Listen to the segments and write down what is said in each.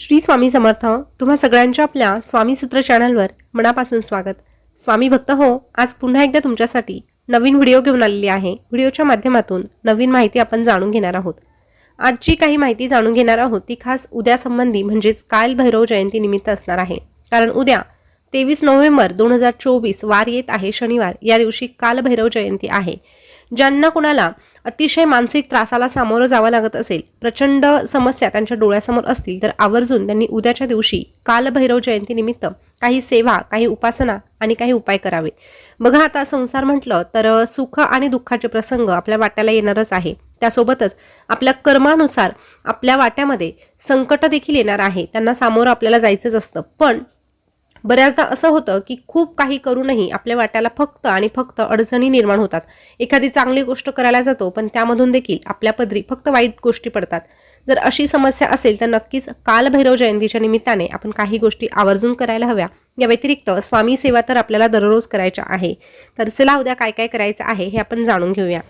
श्री स्वामी समर्थ तुम्हा सगळ्यांच्या आपल्या स्वामी सूत्र चॅनलवर मनापासून स्वागत. स्वामी भक्त हो आज पुन्हा एकदा तुमच्यासाठी नवीन व्हिडिओ घेऊन आलेली आहे. व्हिडिओच्या माध्यमातून नवीन माहिती आपण जाणून घेणार आहोत. आजची काही माहिती जाणून घेणार आहोत ती खास उद्या संबंधी म्हणजेच काल भैरव जयंती निमित्त असणार आहे. कारण उद्या तेवीस नोव्हेंबर दोन हजार चोवीस वार येत आहे शनिवार. या दिवशी काल भैरव जयंती आहे. ज्यांना कुणाला अतिशय मानसिक त्रासाला सामोरं जावं लागत असेल प्रचंड समस्या त्यांच्या डोळ्यासमोर असतील तर आवर्जून त्यांनी उद्याच्या दिवशी कालभैरव जयंतीनिमित्त काही सेवा काही उपासना आणि काही उपाय करावे बघा आता संसार म्हटलं तर सुख आणि दुःखाचे प्रसंग आपल्या वाट्याला येणारच आहे. त्यासोबतच आपल्या कर्मानुसार आपल्या वाट्यामध्ये संकट देखील येणार आहे. त्यांना सामोरं आपल्याला जायचंच असतं. पण बऱ्याचदा असं होतं की खूप काही करूनही आपल्या वाट्याला फक्त आणि फक्त अडचणी निर्माण होतात. एखादी चांगली गोष्ट करायला जातो पण त्यामधून देखील आपल्या पदरी फक्त वाईट गोष्टी पडतात. जर अशी समस्या असेल तर नक्कीच कालभैरव जयंतीच्या निमित्ताने आपण काही गोष्टी आवर्जून करायला हव्या. या व्यतिरिक्त स्वामी सेवा तर आपल्याला दररोज करायच्या आहे. तर चला उद्या काय काय करायचं आहे हे आपण जाणून घेऊया.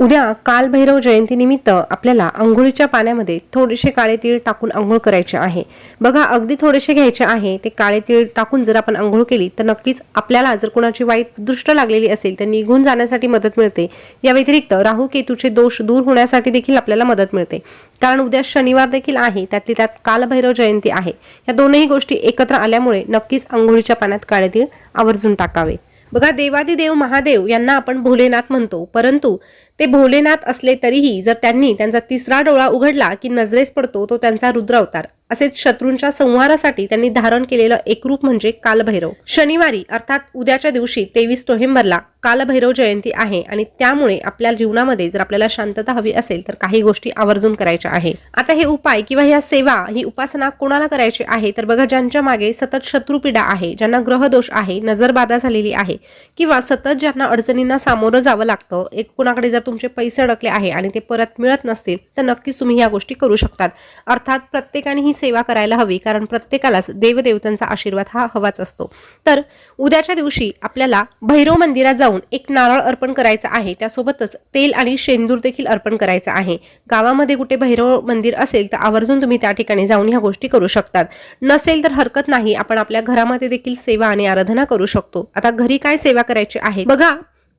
उद्या कालभैरव जयंतीनिमित्त आपल्याला अंघोळीच्या पाण्यामध्ये थोडेसे काळे तीळ टाकून आंघोळ करायचे आहे. बघा अगदी थोडेसे घ्यायचे आहे. ते काळे तीळ टाकून जर आपण आंघोळ केली तर नक्कीच आपल्याला जर कोणाची वाईट दृष्ट लागलेली असेल तर निघून जाण्यासाठी मदत मिळते. या व्यतिरिक्त राहू केतूचे दोष दूर होण्यासाठी देखील आपल्याला मदत मिळते. कारण उद्या शनिवार देखील आहे त्यातली त्यात कालभैरव जयंती आहे. या दोनही गोष्टी एकत्र आल्यामुळे नक्कीच आंघोळीच्या पाण्यात काळे तीळ आवर्जून टाकावे. बघा देवादिदेव महादेव यांना आपण भोलेनाथ म्हणतो. परंतु ते भोलेनाथ असले तरीही जर त्यांनी त्यांचा तिसरा डोळा उघडला की नजरेस पडतो तो त्यांचा रुद्र अवतार. असेच शत्रूंच्या संहारासाठी त्यांनी धारण केलेलं एकरूप म्हणजे कालभैरव. शनिवारी अर्थात उद्याच्या दिवशी तेवीस नोव्हेंबरला कालभैरव जयंती आहे आणि त्यामुळे आपल्या जीवनामध्ये जर आपल्याला शांतता हवी असेल तर काही गोष्टी आवर्जून करायच्या आहे. आता हे उपाय किंवा ह्या सेवा ही उपासना कोणाला करायची आहे? तर बघा ज्यांच्या मागे सतत शत्रुपीडा आहे ज्यांना ग्रहदोष आहे नजरबाधा झालेली आहे किंवा सतत ज्यांना अडचणींना सामोरं जावं लागतं एक कुणाकडे जर तुमचे पैसे अडकले आहे आणि ते परत मिळत नसतील तर नक्कीच तुम्ही ह्या गोष्टी करू शकतात. अर्थात प्रत्येकाने ही सेवा करायला हवी कारण प्रत्येकालाच देवदेवतांचा आशीर्वाद हा हवाच असतो. तर उद्याच्या दिवशी आपल्याला भैरव मंदिरात जाऊन एक नारळ अर्पण करायचं आहे. त्यासोबतच तेल आणि शेंदूर देखील अर्पण करायचं आहे. गावामध्ये कुठे भैरव मंदिर असेल तर आवर्जून तुम्ही त्या ठिकाणी जाऊन ह्या गोष्टी करू शकतात. नसेल तर हरकत नाही आपण आपल्या घरामध्ये देखील सेवा आणि आराधना करू शकतो. आता घरी काय सेवा करायची आहे? बघा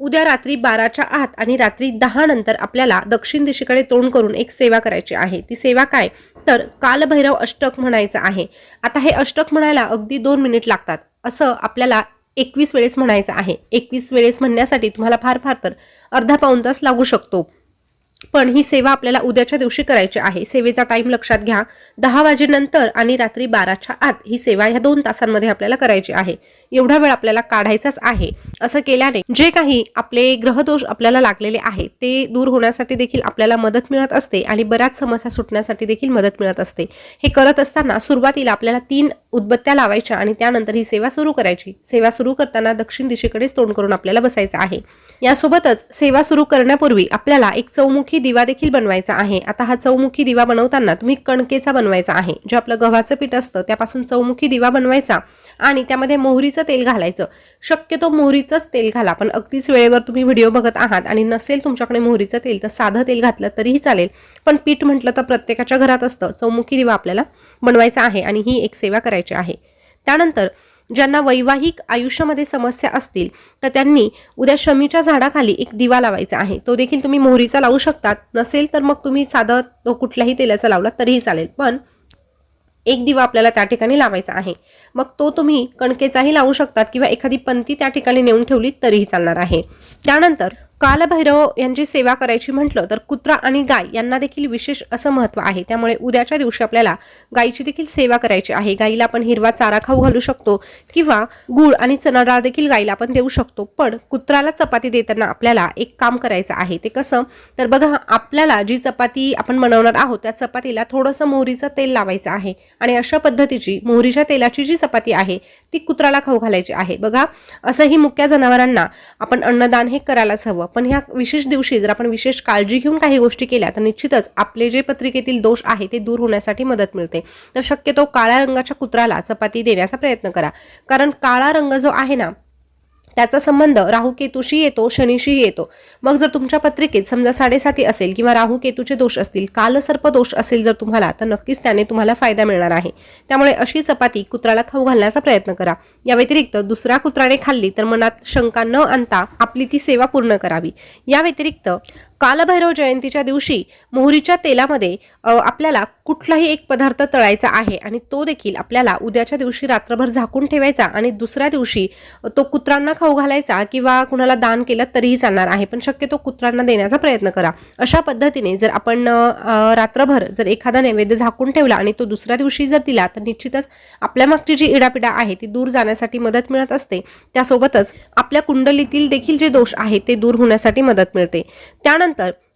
उद्या रात्री बाराच्या आत आणि रात्री दहा नंतर आपल्याला दक्षिण दिशेकडे तोंड करून एक सेवा करायची आहे. ती सेवा काय? तर कालभैरव अष्टक म्हणायचं आहे. आता हे अष्टक म्हणायला अगदी दोन मिनिट लागतात. असं आपल्याला एकवीस वेळेस म्हणायचं आहे. एकवीस वेळेस म्हणण्यासाठी तुम्हाला फार फार तर अर्धा पाऊण तास लागू शकतो. पण ही सेवा आपल्याला उद्याच्या दिवशी करायची आहे. सेवेचा टाइम लक्षात घ्या. दहा वाजेनंतर आणि रात्री बाराच्या आत ही सेवा ह्या दोन तासांमध्ये आपल्याला करायची आहे. एवढा वेळ आपल्याला काढायचाच आहे. असं केल्याने जे काही आपले ग्रहदोष आपल्याला लागलेले आहेत ते दूर होण्यासाठी देखील आपल्याला मदत मिळत असते आणि बऱ्याच समस्या सुटण्यासाठी देखील मदत मिळत असते. हे करत असताना सुरुवातीला आपल्याला तीन उदबत्त्या लावायच्या आणि त्यानंतर ही सेवा सुरू करायची. सेवा सुरू करताना दक्षिण दिशेकडेच तोंड करून आपल्याला बसायचं आहे. यासोबतच सेवा सुरू करण्यापूर्वी आपल्याला एक चौमुखी दिवा देखील बनवायचा आहे. आता हा चौमुखी दिवा बनवताना तुम्ही कणकेचा बनवायचा आहे. जे आपलं गव्हाचं पीठ असतं त्यापासून चौमुखी दिवा बनवायचा आणि त्यामध्ये मोहरीचं तेल घालायचं. शक्यतो मोहरीचंच तेल घाला पण अगदीच वेळेवर तुम्ही व्हिडिओ बघत आहात आणि नसेल तुमच्याकडे मोहरीचं तेल तर साधं तेल घातलं तरीही चालेल. पण पीठ म्हटलं तर प्रत्येकाच्या घरात असतं चौमुखी दिवा आपल्याला बनवायचा आहे आणि ही एक सेवा करायची आहे. त्यानंतर ज्यांना वैवाहिक आयुष्यामध्ये समस्या असतील तर त्यांनी उद्या शमीच्या झाडाखाली एक दिवा लावायचा आहे. तो देखील तुम्ही मोहरीचा लावू शकतात. नसेल तर मग तुम्ही साधं तो कुठल्याही तेलाचा लावला तरीही चालेल. पण एक दिवा आपल्याला त्या ठिकाणी लावायचा आहे. मग तो तुम्ही कणकेचाही लावू शकतात किंवा एखादी पंती त्या ठिकाणी नेऊन ठेवली तरीही चालणार आहे. त्यानंतर कालभैरव यांची सेवा करायची म्हटलं तर कुत्रा आणि गाय यांना देखील विशेष असं महत्त्व आहे. त्यामुळे उद्याच्या दिवशी आपल्याला गायीची देखील सेवा करायची आहे. गाईला आपण हिरवा चारा खाऊ घालू शकतो किंवा गुळ आणि चणा डाळ देखील गाईला आपण देऊ शकतो. पण कुत्राला चपाती देताना आपल्याला एक काम करायचं आहे. ते कसं? तर बघा आपल्याला जी चपाती आपण बनवणार आहोत त्या चपातीला थोडंसं मोहरीचं तेल लावायचं आहे. आणि अशा पद्धतीची मोहरीच्या तेलाची जी चपाती आहे ती कुत्राला खाऊ घालायची आहे. बघा असंही मुक्या जनावरांना आपण अन्नदान हे करायलाच हवं. पण ह्या विशेष दिवशी जर आपण विशेष काळजी घेऊन काही गोष्टी केल्या तर निश्चितच आपले जे पत्रिकेतील दोष आहे ते दूर होण्यासाठी मदत मिळते. तर शक्यतो काळ्या रंगाच्या कुत्राला चपाती देण्याचा प्रयत्न करा. कारण काळा रंग जो आहे ना त्याचा संबंध राहू केतूशी येतो शनीशी येतो. मग जर तुमच्या पत्रिकेत समजा साडेसाती असेल किंवा राहू केतूचे दोष असतील कालसर्प दोष असेल जर तुम्हाला तर नक्कीच त्याने तुम्हाला फायदा मिळणार आहे. त्यामुळे अशी चपाती कुत्राला खाऊ घालण्याचा प्रयत्न करा. या व्यतिरिक्त दुसऱ्या कुत्राने खाल्ली तर मनात शंका न आणता आपली ती सेवा पूर्ण करावी. या व्यतिरिक्त कालभैरव जयंतीच्या दिवशी मोहरीच्या तेलामध्ये आपल्याला कुठलाही एक पदार्थ तळायचा आहे आणि तो देखील आपल्याला उद्याच्या दिवशी रात्रभर झाकून ठेवायचा आणि दुसऱ्या दिवशी तो कुत्रांना खाऊ घालायचा किंवा कुणाला दान केलं तरीही चालणार आहे. पण शक्यतो कुत्रांना देण्याचा प्रयत्न करा. अशा पद्धतीने जर आपण रात्रभर जर एखादा नैवेद्य झाकून ठेवला आणि तो दुसऱ्या दिवशी जर दिला तर निश्चितच आपल्या मागची जी इडापिडा आहे ती दूर जाण्यासाठी मदत मिळत असते. त्यासोबतच आपल्या कुंडलीतील देखील जे दोष आहेत ते दूर होण्यासाठी मदत मिळते. त्यानंतर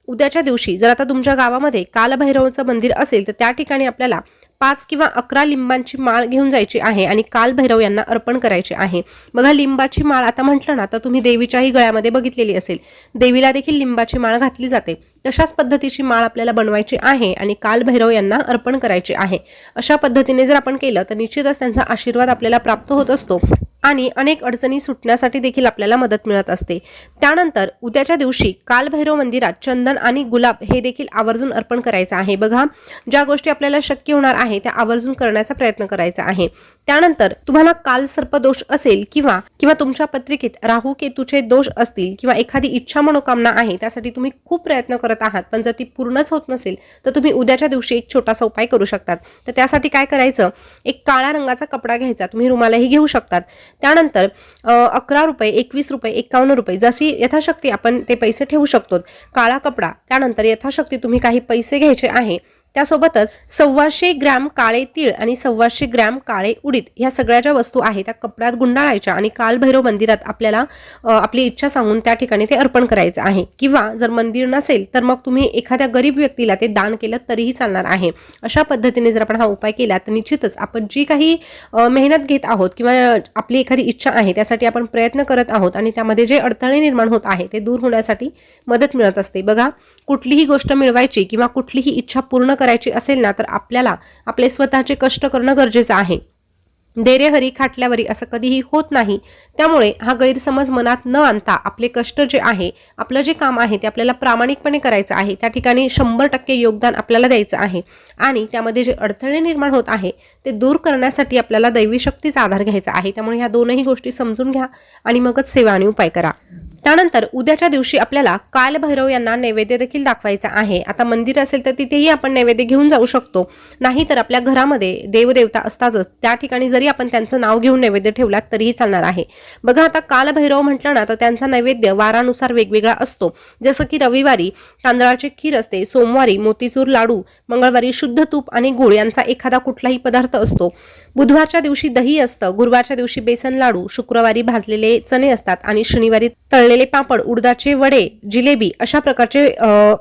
उद्याच्या दिवशी जर आता तुमच्या गावामध्ये कालभैरवचं मंदिर असेल तर त्या ठिकाणी आपल्याला पाच किंवा अकरा लिंबांची माळ घेऊन जायची आहे आणि कालभैरव यांना अर्पण करायची आहे. बघा लिंबाची माळ आता म्हटलं ना तर तुम्ही देवीच्याही गळ्यामध्ये बघितलेली असेल. देवीला देखील लिंबाची माळ घातली जाते. तशाच पद्धतीची माळ आपल्याला बनवायची आहे आणि कालभैरव यांना अर्पण करायची आहे. अशा पद्धतीने जर आपण केलं तर निश्चितच त्यांचा आशीर्वाद आपल्याला प्राप्त होत असतो. आणि अनेक अडचणी सुटण्यासाठी देखील आपल्याला मदत मिळत असते. त्यानंतर उद्याच्या दिवशी कालभैरव मंदिरात चंदन आणि गुलाब हे देखील आवर्जून अर्पण करायचं आहे. बघा ज्या गोष्टी आपल्याला शक्य होणार आहे त्या आवर्जून करण्याचा प्रयत्न करायचा आहे. त्यानंतर तुम्हाला काल सर्पदोष असेल किंवा किंवा तुमच्या पत्रिकेत राहू केतूचे दोष असतील किंवा एखादी इच्छा मनोकामना आहे त्यासाठी तुम्ही खूप प्रयत्न करत आहात पण जर ती पूर्णच होत नसेल तर तुम्ही उद्याच्या दिवशी एक छोटासा उपाय करू शकतात. तर त्यासाठी काय करायचं? एक काळ्या रंगाचा कपडा घ्यायचा तुम्ही रुमालाही घेऊ शकतात. त्यानंतर अकरा रुपये एकवीस रुपये एकावन्न रुपये जशी यथाशक्ती आपण ते पैसे ठेवू शकतो. काळा कपडा त्यानंतर यथाशक्ती तुम्ही काही पैसे घ्यायचे आहे त्यासोबतच सव्वाशे ग्रॅम काळे तीळ आणि सव्वाशे ग्रॅम काळे उडीद ह्या सगळ्या ज्या वस्तू आहेत त्या कपड्यात गुंडाळायच्या आणि कालभैरव मंदिरात आपल्याला आपली इच्छा सांगून त्या ठिकाणी ते अर्पण करायचं आहे. किंवा जर मंदिर नसेल तर मग तुम्ही एखाद्या गरीब व्यक्तीला ते दान केलं तरीही चालणार आहे. अशा पद्धतीने जर आपण हा उपाय केला तर निश्चितच आपण जी काही मेहनत घेत आहोत किंवा आपली एखादी इच्छा आहे त्यासाठी आपण प्रयत्न करत आहोत आणि त्यामध्ये जे अडथळे निर्माण होत आहे ते दूर होण्यासाठी मदत मिळत असते. बघा कुठलीही गोष्ट मिळवायची किंवा कुठलीही इच्छा पूर्ण करायची असेल ना तर आपल्याला आपले स्वतःचे कष्ट करणं गरजेचं आहे. धैर्यहरी खाटल्यावरी असं कधीही होत नाही. त्यामुळे हा गैरसमज मनात न आणता आपले कष्ट जे आहे आपलं जे काम आहे ते आपल्याला प्रामाणिकपणे करायचं आहे. त्या ठिकाणी शंभर टक्के योगदान आपल्याला द्यायचं आहे. आणि त्यामध्ये जे अडथळे निर्माण होत आहे ते दूर करण्यासाठी आपल्याला दैवी शक्तीचा आधार घ्यायचा आहे. त्यामुळे ह्या दोनही गोष्टी समजून घ्या आणि मगच सेवा आणि उपाय करा. त्यानंतर उद्याच्या दिवशी आपल्याला कालभैरव यांना नैवेद्य देखील दाखवायचा आहे. आता मंदिर असेल तर तिथेही आपण नैवेद्य घेऊन जाऊ शकतो. नाही तर आपल्या घरामध्ये देवदेवता असतातच. त्या ठिकाणी जरी आपण त्यांचं नाव घेऊन नैवेद्य ठेवलात तरीही चालणार आहे. बघा आता कालभैरव म्हटलं ना तर त्यांचा नैवेद्य वारानुसार वेगवेगळा असतो. जसं की रविवारी तांदळाची खीर असते सोमवारी मोतीचूर लाडू मंगळवारी शुद्ध तूप आणि गुळ यांचा एखादा कुठलाही पदार्थ असतो. बुधवारच्या दिवशी दही असतं गुरुवारच्या दिवशी बेसन लाडू शुक्रवारी भाजलेले चणे असतात आणि शनिवारी तळलेले पापड उडदाचे वडे जिलेबी अशा प्रकारचे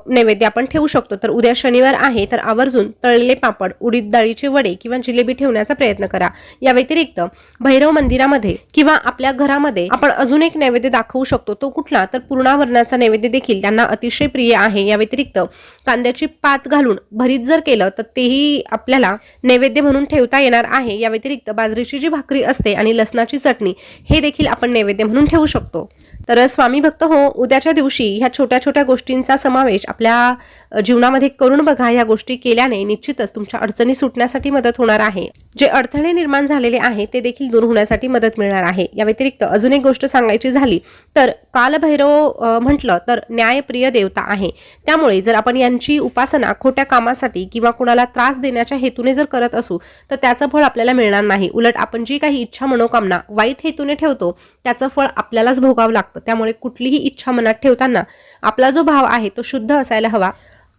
नैवेद्य आपण ठेवू शकतो. तर उद्या शनिवार आहे तर आवर्जून तळलेले पापड उडीद डाळीचे वडे किंवा जिलेबी ठेवण्याचा प्रयत्न करा. या व्यतिरिक्त भैरव मंदिरामध्ये किंवा आपल्या घरामध्ये आपण अजून एक नैवेद्य दाखवू शकतो. तो कुठला? तर पूर्णावरणाचा नैवेद्य देखील त्यांना अतिशय प्रिय आहे. या व्यतिरिक्त कांद्याची पात घालून भरीत जर केलं तर तेही आपल्याला नैवेद्य म्हणून ठेवता येणार आहे. या व्यतिरिक्त बाजरीची जी भाकरी असते आणि लसणाची चटणी हे देखील आपण नैवेद्य म्हणून ठेवू शकतो. तर स्वामी भक्त हो उद्याच्या दिवशी ह्या छोट्या छोट्या गोष्टींचा समावेश आपल्या जीवनामध्ये करून बघा ह्या गोष्टी केल्याने निश्चितच तुमच्या अडचणी सुटण्यासाठी मदत होणार आहे. जे अडथळे निर्माण झालेले आहे ते देखील दूर होण्यासाठी मदत मिळणार आहे. या व्यतिरिक्त अजून एक गोष्ट सांगायची झाली तर कालभैरव म्हटलं तर न्यायप्रिय देवता आहे. त्यामुळे जर आपण यांची उपासना खोट्या कामासाठी किंवा कुणाला त्रास देण्याच्या हेतूने जर करत असू तर त्याचं फळ आपल्याला मिळणार नाही. उलट आपण जी काही इच्छा मनोकामना वाईट हेतूने ठेवतो त्याचं फळ आपल्यालाच भोगावं लागतं. त्यामुळे कुठलीही इच्छा मनात ठेवताना आपला जो भाव आहे तो शुद्ध असायला हवा.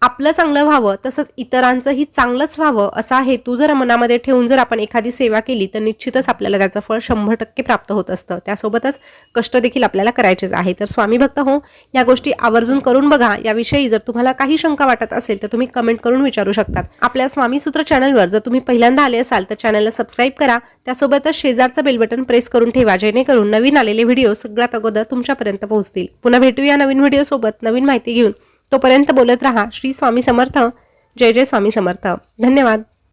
आपलं चांगलं व्हावं तसंच इतरांचंही चांगलंच व्हावं असा हेतू जर मनामध्ये ठेवून जर आपण एखादी सेवा केली तर निश्चितच आपल्याला त्याचं फळ शंभर टक्के प्राप्त होत असतं. त्यासोबतच कष्ट देखील आपल्याला करायचेच आहे. तर स्वामी भक्त हो या गोष्टी आवर्जून करून बघा. याविषयी जर तुम्हाला काही शंका वाटत असेल तर तुम्ही कमेंट करून विचारू शकतात. आपल्या स्वामी सूत्र चॅनलवर जर तुम्ही पहिल्यांदा आले असाल तर चॅनलला सबस्क्राईब करा. त्यासोबतच शेजारचं बेल बटन प्रेस करून ठेवा जेणेकरून नवीन आलेले व्हिडिओ सगळ्यात अगोदर तुमच्यापर्यंत पोहोचतील. पुन्हा भेटूया नवीन व्हिडिओ सोबत नवीन माहिती घेऊन. तोपर्यंत बोलत रहा. श्री स्वामी समर्थ. जय जय स्वामी समर्थ. धन्यवाद.